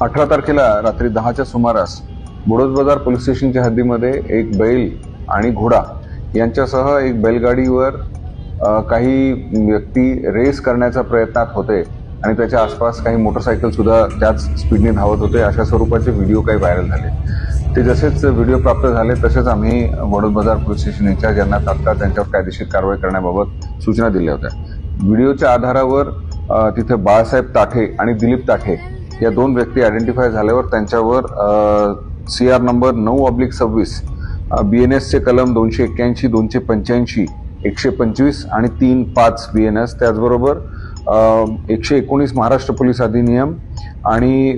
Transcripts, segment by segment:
अठरा तारखेला रात्री दहाच्या सुमारास बुडोज बाजार पोलीस स्टेशनच्या हद्दीमध्ये एक बैल आणि घोडा यांच्यासह एक बैलगाडीवर काही व्यक्ती रेस करण्याच्या प्रयत्नात होते आणि त्याच्या आसपास काही मोटरसायकल सुद्धा त्याच स्पीडने धावत होते. अशा स्वरूपाचे व्हिडिओ काही व्हायरल झाले. ते जसेच व्हिडिओ प्राप्त झाले तसेच आम्ही वडोद बाजार पोलीस स्टेशन यांच्या ज्यांना तात्काळ त्यांच्यावर कायदेशीर कारवाई करण्याबाबत सूचना दिल्या होत्या. व्हिडिओच्या आधारावर तिथे बाळासाहेब ताठे आणि दिलीप ताठे या दोन व्यक्ती आयडेंटिफाय झाल्यावर त्यांच्यावर सी आर नंबर नऊ ऑब्लिक सव्वीस बी एन एसचे कलम दोनशे एक्क्याऐंशी दोनशे पंच्याऐंशी एकशे पंचवीस आणि तीन पाच बी एन एस त्याचबरोबर एकशे एकोणीस महाराष्ट्र पोलीस अधिनियम आणि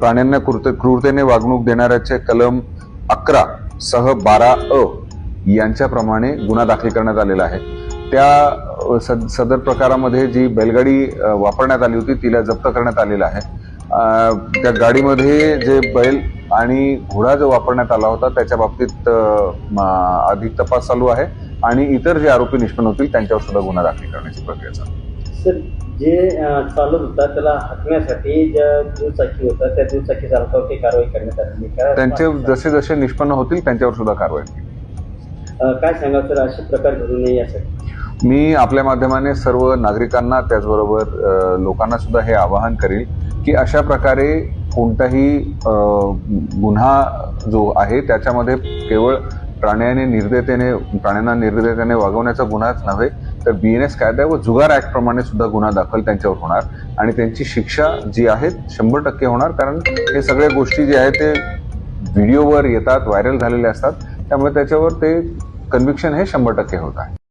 प्राण्यांना क्रूरते क्रूरतेने वागणूक देणाऱ्याचे कलम अकरा सह बारा अ यांच्याप्रमाणे गुन्हा दाखल करण्यात आलेला आहे. त्या सद- सदर प्रकारामध्ये जी बैलगाडी वापरण्यात आली होती तिला जप्त करण्यात आलेलं आहे. त्या गाडीमध्ये जे बैल आणि घोडा जो वापरण्यात आला होता त्याच्या बाबतीत अधिक तपास चालू आहे आणि इतर जे आरोपी निष्पन्न होतील त्यांच्यावर सुद्धा गुन्हा दाखल करण्याची प्रक्रिया चालू जे चालत होता त्याला हाकण्यासाठी ज्या दुचाकी होता त्या दुचाकी चालकावरती कारवाई करण्यात आली त्यांचे जसे जसे निष्पन्न होतील त्यांच्यावर सुद्धा कारवाई. अं, काय सांगाल सर असे प्रकार घडू नये यासाठी? मी आपल्या माध्यमाने सर्व नागरिकांना त्याचबरोबर लोकांना सुद्धा हे आवाहन करील की अशा प्रकारे कोणताही गुन्हा जो आहे त्याच्यामध्ये केवळ प्राण्याने निर्दयतेने प्राण्यांना निर्दयतेने वागवण्याचा गुन्हाच नव्हे तर बी एन एस कायदा व जुगार ऍक्ट प्रमाणे सुद्धा गुन्हा दाखल त्यांच्यावर होणार. आणि त्यांची शिक्षा जी आहे शंभर टक्के होणार कारण हे सगळ्या गोष्टी जे आहेत ते व्हिडिओवर येतात व्हायरल झालेले असतात. त्यामुळे त्याच्यावर ते कन्व्हिक्शन हे शंभर टक्के होत आहे.